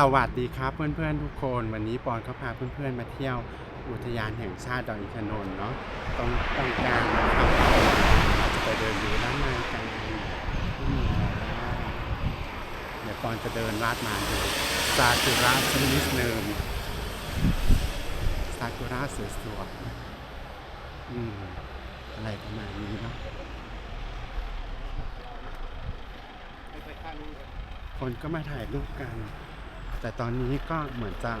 สวัสดีครับเพื่อนๆทุกคน วันนี้ปอนก็พาเพื่อนๆมาเที่ยวอุทยานแห่งชาติดอยอินทนนท์เนาะตรงตรงกางนะครับเราจะไปเดินดูด้านในกันที่มีอะเดี๋ยวปอนจะเดินลาดมาดูซากุระชนิดหนึ่งซากุระสวยๆอืมอะไรประมาณนี้เนาะคนก็มาถ่ายรูปกัน แต่ตอนนี้ก็เหมือนจะ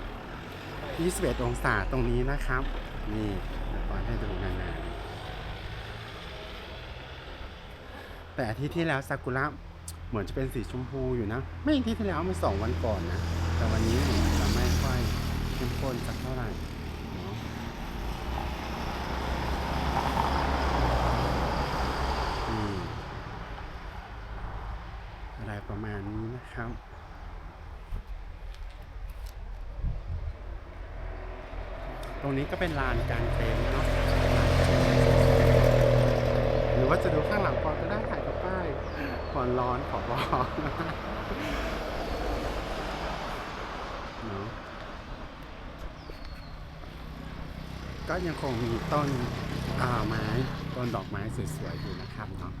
21 องศาตรงนี้นะครับ นี่เดี๋ยวปอนให้ดูนานๆแต่อาทิตย์ที่แล้วซากุระเหมือนจะเป็นสีชมพูอยู่นะ ไม่อาทิตย์ที่แล้วมันสองวันก่อนนะ แต่วันนี้เหมือนจะไม่ค่อยเข้มข้นสักเท่าไหร่อะไรประมาณนี้นะครับ ตรงนี้ก็เป็นลานกลางเต็นท์เนาะหรือว่าจะดูข้างหลังปอนก็ได้ถ่ายกับป้ายปอนร้อนขอบอกเนาะก็ยังคงมีต้นอ่าไม้ต้นดอกไม้สวยๆอยู่นะครับเนาะ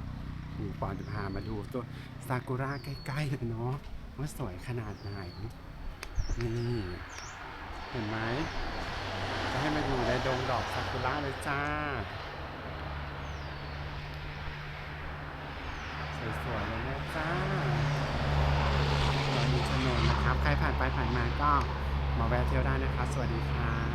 มีปอนจะพามาดูตัวซากุระใกล้ๆเลยเนาะว่าสวยขนาดไหนนี่ เห็นไหม ให้มาอยู่ในดงดอกซากุระเลยจ้า สวยๆเลยนะจ้าเรามีถนนนะครับ ใครผ่านไปผ่านมาก็มาแวะเที่ยวได้นะครับ สวัสดีครับ